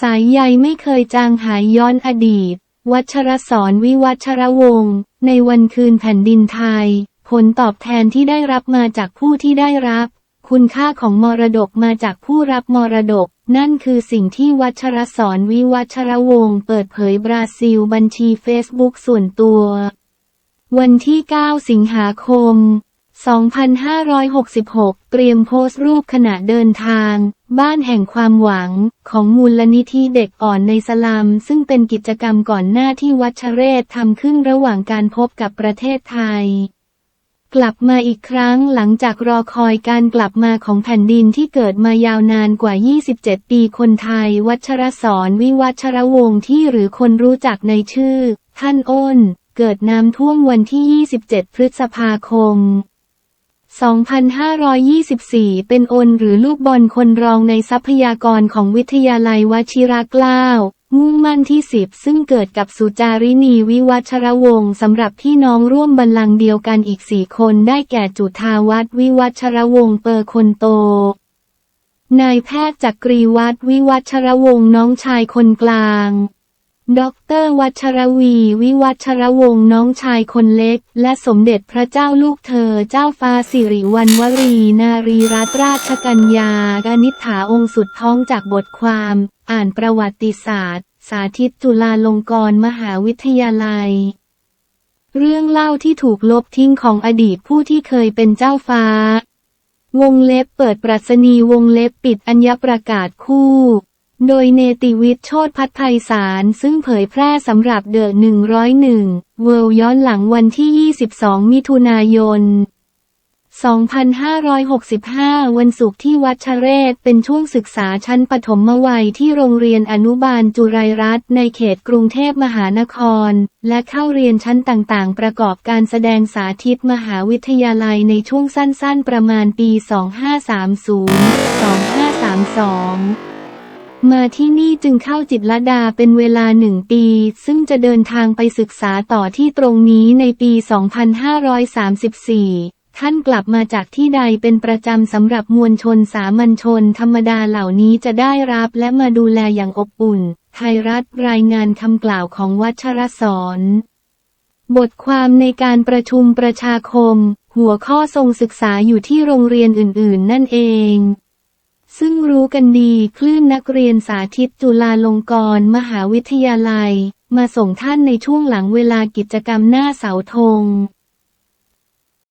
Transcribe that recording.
สายใยไม่เคยจางหายย้อนอดีต วัชรศรวิวัชรวงศ์ในวันคืนแผ่นดินไทย ผลตอบแทนที่ได้รับมาจากผู้ที่ได้รับ คุณค่าของมรดกมาจากผู้รับมรดก นั่นคือสิ่งที่วัชรศรวิวัชรวงศ์เปิดเผยบราซิลบัญชีเฟซบุ๊กส่วนตัว วันที่ 9 สิงหาคม 2566 เตรียมโพสต์รูปขณะเดินทาง บ้านแห่งความหวัง ของมูลนิธิเด็กอ่อนในสลัม ซึ่งเป็นกิจกรรมก่อนหน้าที่วัชเรศทำขึ้นระหว่างการพบกับประเทศไทย กลับมาอีกครั้งหลังจากรอคอยการกลับมาของแผ่นดินที่เกิดมายาวนานกว่า 27 ปีคนไทย วัชรศรวิวัชรวงศ์ที่หรือคนรู้จักในชื่อ ท่านอ้น เกิดน้ำท่วมวันที่ 27 พฤษภาคม 2524 เป็นโอนหรือลูกบอลคนรองในทรัพยากรของวิทยาลัยวชิรเกล้า มุ่งมั่นที่สิบซึ่งเกิดกับสุจารินีวิวัชรวงศ์สำหรับพี่น้องร่วมบัลลังก์เดียวกันอีกสี่คนได้แก่จุธาวัฒน์วิวัชรวงศ์เปอร์คนโต นายแพทย์จักรีวัฒน์วิวัชรวงศ์น้องชายคนกลาง ด็อกเตอร์วัชรวี วิวัชรวงศ์น้องชายคนเล็ก และสมเด็จพระเจ้าลูกเธอ เจ้าฟ้าสิริวัณวรี นารีรัตนราชกัญญากนิษฐาองค์สุดท้องจากบทความ อ่านประวัติศาสตร์ สาธิตจุฬาลงกรณ์มหาวิทยาลัย เรื่องเล่าที่ถูกลบทิ้งของอดีตผู้ที่เคยเป็นเจ้าฟ้า วงเล็บเปิดปรัชนีวงเล็บปิดอัญญประกาศคู่ โดยเนติวิทย์โชตพัฒไพศาลซึ่งเผยแพร่สำหรับเดอะ101 เวิลด์ย้อนหลังวันที่ 22 มิถุนายน 2565 วันศุกร์ที่วัชเรศเป็นช่วงศึกษาชั้นปฐมวัยที่โรงเรียนอนุบาลจุไรรัตน์ในเขตกรุงเทพมหานคร และเข้าเรียนชั้นต่างๆ ประกอบการแสดงสาธิตมหาวิทยาลัยในช่วงสั้นๆ ประมาณปี 2530-2532 มาที่นี่จึงเข้าจิตรดาเป็นเวลาหนึ่งปี ซึ่งจะเดินทางไปศึกษาต่อที่ตรงนี้ในปี 2534ท่านกลับมาจากที่ใดเป็นประจำสำหรับมวลชนสามัญชน ธรรมดาเหล่านี้จะได้รับและมาดูแลอย่างอบอุ่น ไทยรัฐรายงานคำกล่าวของวัชรศรบทความในการประชุมประชาคม หัวข้อทรงศึกษาอยู่ที่โรงเรียนอื่น ๆ นั่นเอง ซึ่งรู้กันดีคลื่นนักเรียนสาธิตจุฬาลงกรณ์มหาวิทยาลัย มาส่งท่านในช่วงหลังเวลากิจกรรมหน้าเสาธง